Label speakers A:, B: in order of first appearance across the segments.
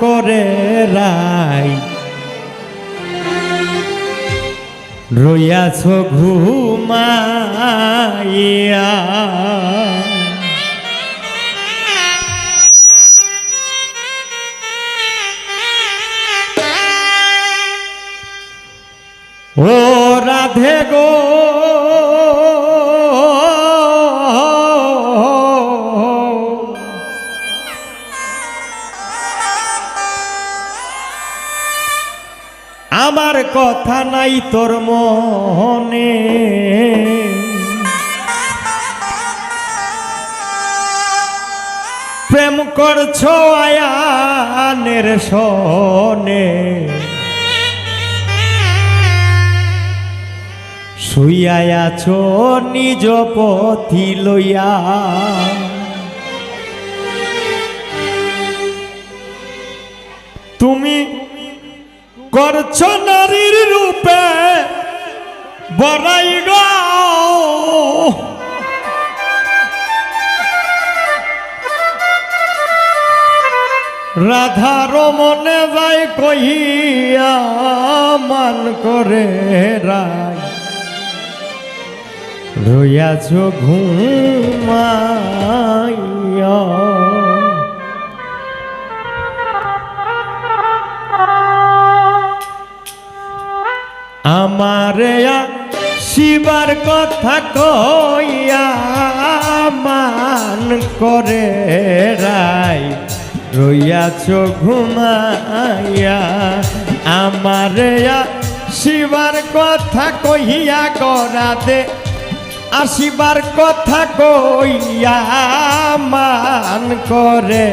A: করে রাই। রইয়াছ ঘুমাইয়া। ও রাধে গো আমার কথা নাই তোর মনে। প্রেম করছ আয়ানের সনে শুইয়াই আছো নিজ পথি লইয়া। তুমি করছ নারীর রূপে বড়াই রাধার মনে যায় কহিয়া মান করে রায়। রইয়াছ ঘুমাইয়া। আমারে শিবার কথা কইয়া মান করে রাই। রইয়াছ ঘুমাইয়া, আমারে শিবার কথা কহিয়া দে আসিবার কথা কইয়া মান করে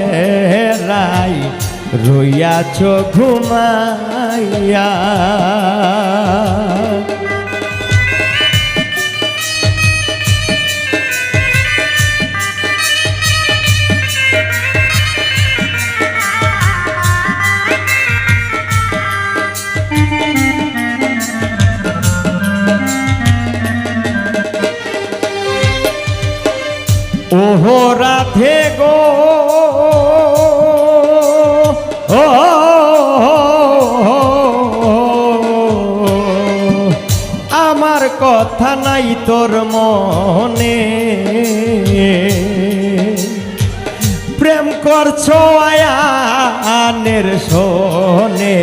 A: রাই। রইয়াছ ঘুমাইয়া রাধে গো। আমার কথা নাই তোর মনে। প্রেম করছ আয়ানের শোনে,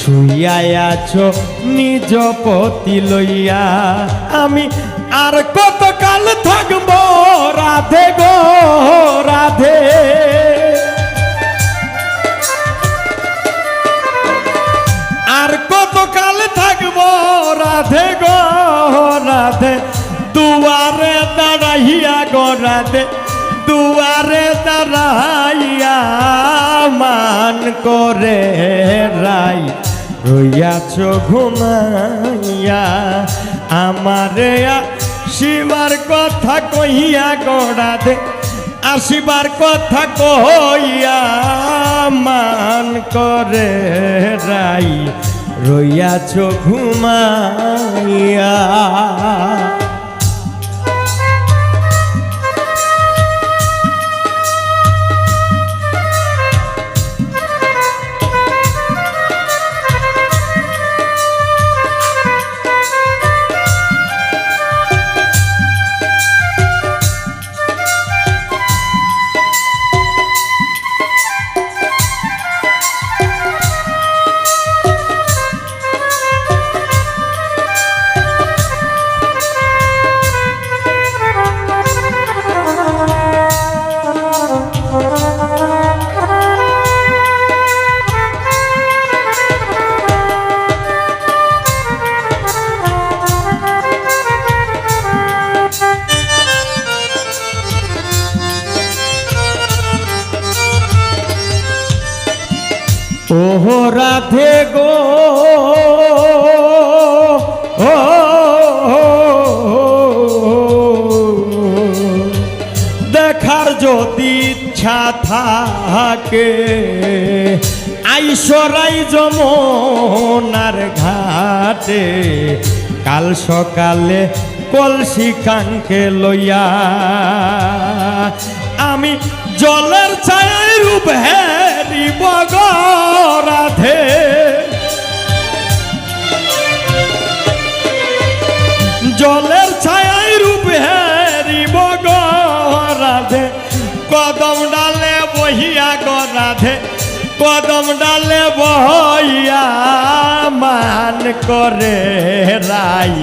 A: শুইয়াই আছো নিজ পতি লইয়া। আমি আর কত কাল থাকব? রাধে গো, রাধে। আর কত কাল থাকব? রাধে গো, রাধে। দুয়ারে দাঁড়াইয়া গো, রাধে। দুয়ারে দাঁড়াইয়া মান করে রাই। রইয়াছ ঘুমাইয়া, আমারে শিবার কথা কহিয়া গড়া দে আসিবার কথা কইয়া মান করে রাই রইয়াছ ঘুমাইয়া। রাধে গো। দেখার যদি ইচ্ছা থাকে আইসরাই যমনার ঘাটে। কাল সকালে কলসি কাঙ্কে লইয়া, আমি জলের ছায় রূপ হেরিব বগরাধে জলের ছায় রূপ হেরি বগরাধে কদম ডালে বহিয়া গরাধে কদম ডালে বহিয়া মান করে রাই।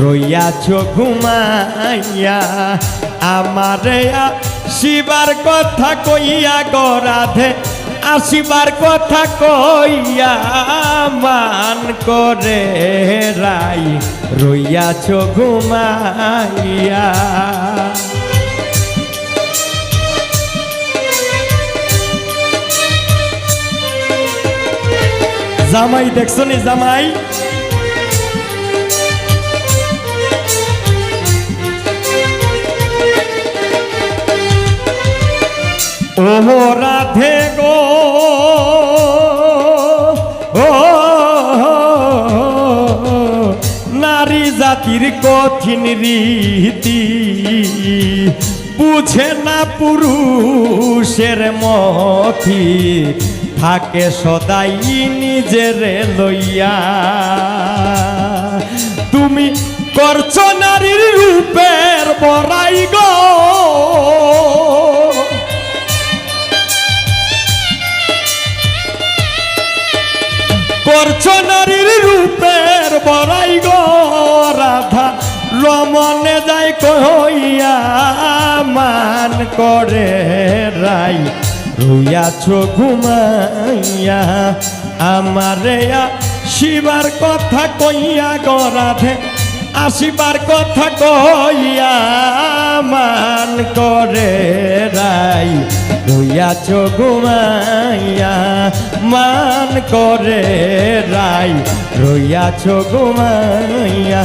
A: রইয়াছ ঘুমাইয়া, আমারে শিবার কথা কইয়া গরাধে আসিবার কথা কইয়া মান করে রাই রইয়াছ ঘুমাইয়া। জামাই দেখছ নি জামাই? রাধে গো। ও, নারী জাতির কঠিন রীতি। বুঝে না পুরুষের মথি থাকে সদাই নিজের লইয়া। তুমি করছ নারীর রূপের বড়াই গো। রমনে যাই কইয়া মান করে রাই, রুইয়াছ ঘুমাইয়া। আমারে শিবার কথা কইয়া গো রাধে, আসিবার কথা কইয়া, মান করে রাই, রইয়াছ ঘুমাইয়া। মান করে রাই, রইয়াছ ঘুমাইয়া।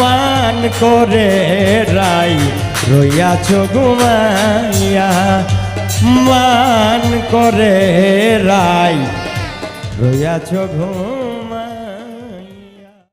A: মান করে রাই রইয়াছ ঘুমাইয়া মান করে রাই রইয়াছ ঘুম